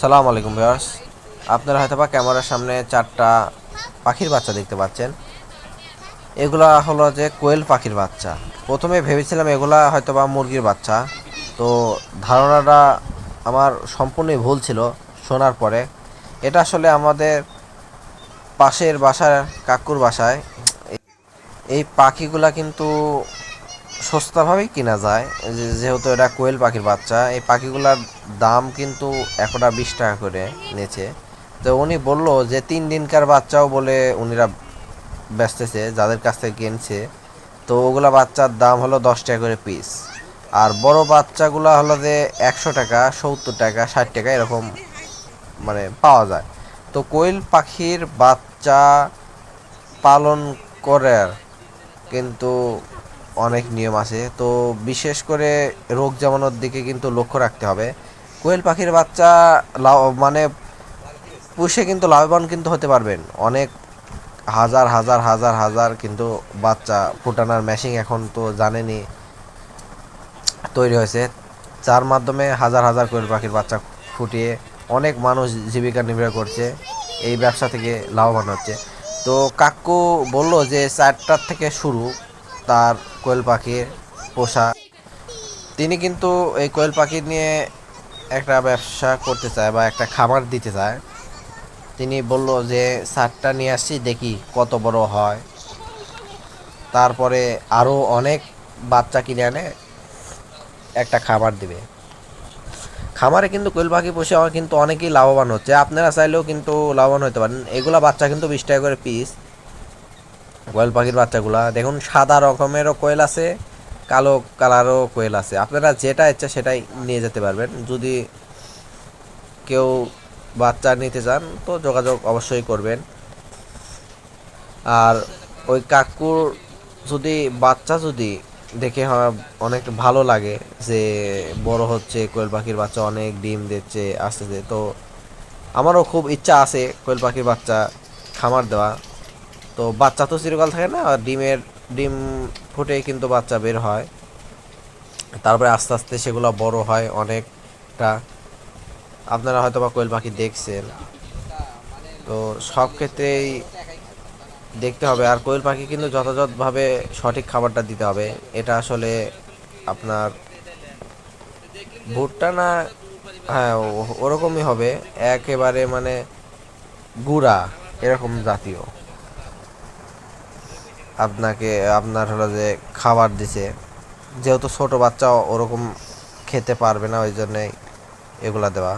সালাম আলাইকুম ভিউয়ার্স। আপনারা হয়তো বা ক্যামেরার সামনে চারটা পাখির বাচ্চা দেখতে পাচ্ছেন। এগুলা হলো যে কোয়েল পাখির বাচ্চা। প্রথমে ভেবেছিলাম এগুলা হয়তো বা মুরগির বাচ্চা। তো ধারণাটা আমার সম্পূর্ণই ভুল ছিল শোনার পরে। এটা আসলে আমাদের পাশের বাসার কাকুর বাসায়। এই পাখিগুলা কিন্তু সস্তাভাবেই কেনা যায়। যেহেতু এটা কোয়েল পাখির বাচ্চা, এই পাখিগুলার দাম কিন্তু একটা বিশ টাকা করে নিয়েছে। তো উনি বলল যে তিন দিনকার বাচ্চাও বলে উনিরা বেচতেছে, যাদের কাছ থেকে কিনছে। তো ওগুলা বাচ্চার দাম হলো দশ টাকা করে পিস আর বড় বাচ্চাগুলো হলো যে একশো টাকা, সত্তর টাকা, ষাট টাকা এরকম মানে পাওয়া যায়। তো কোয়েল পাখির বাচ্চা পালন করার কিন্তু অনেক নিয়ম আছে। তো বিশেষ করে রোগ জমানোর দিকে কিন্তু লক্ষ্য রাখতে হবে। কোয়েল পাখির বাচ্চা লাভ মানে পুষে কিন্তু লাভবান কিন্তু হতে পারবেন। অনেক হাজার হাজার হাজার হাজার কিন্তু বাচ্চা ফুটানোর মেশিন এখন তো জানেনি তৈরি হয়েছে। যার মাধ্যমে হাজার হাজার কোয়েল পাখির বাচ্চা ফুটিয়ে অনেক মানুষ জীবিকা নির্বাহ করছে। এই ব্যবসা থেকে লাভবান হচ্ছে। তো কাকু বলল যে চারটার থেকে শুরু। তার কোয়েল পাখির পোষা। তিনি কিন্তু এই কোয়েল পাখি নিয়ে একটা ব্যবসা করতে চায় বা একটা খামার দিতে চায়। তিনি বলল যে, সারটা নিয়ে আসছি, দেখি কত বড় হয়। তারপরে আরও অনেক বাচ্চা কিনে আনে একটা খাবার দিবে। খামারে কিন্তু কোয়েল পাখি পোষে আমার কিন্তু অনেকেই লাভবান হচ্ছে। আপনারা চাইলেও কিন্তু লাভবান হতে পারেন। এগুলা বাচ্চা কিন্তু বিশ টাকা করে পিস কোয়েল পাখির বাচ্চাগুলা। দেখুন, সাদা রকমেরও কোয়েল আছে, কালো কালারও কোয়েল আছে। আপনারা যেটা ইচ্ছা সেটাই নিয়ে যেতে পারবেন। যদি কেউ বাচ্চা নিতে চান, তো যোগাযোগ অবশ্যই করবেন। আর ওই কাকুর যদি, বাচ্চা যদি দেখে অনেক ভালো লাগে যে বড় হচ্ছে, কোয়েল পাখির বাচ্চা অনেক ডিম দিচ্ছে আসতেছে তো আমারও খুব ইচ্ছা আছে কোয়েল পাখির বাচ্চা খামার দেওয়া। তো বাচ্চা তো চিরকাল থাকে না ডিমের, ডিম ফুটেই কিন্তু বাচ্চা বের হয়। তারপরে আস্তে আস্তে সেগুলো বড় হয় অনেকটা। আপনারা হয়তো বা কোয়েল পাখি দেখছেন। তো সব ক্ষেত্রেই দেখতে হবে, আর কোয়েল পাখি কিন্তু যথাযথভাবে সঠিক খাবারটা দিতে হবে। এটা আসলে আপনার ভুট্টা না হ্যাঁ ওরকমই হবে। একেবারে মানে গুড়া, এরকম জাতীয়। আপনাকে, আপনার হলো যে খাবার দিছে। যেহেতু ছোট বাচ্চা ওরকম খেতে পারবে না, ওই জন্যে এগুলা দেওয়া।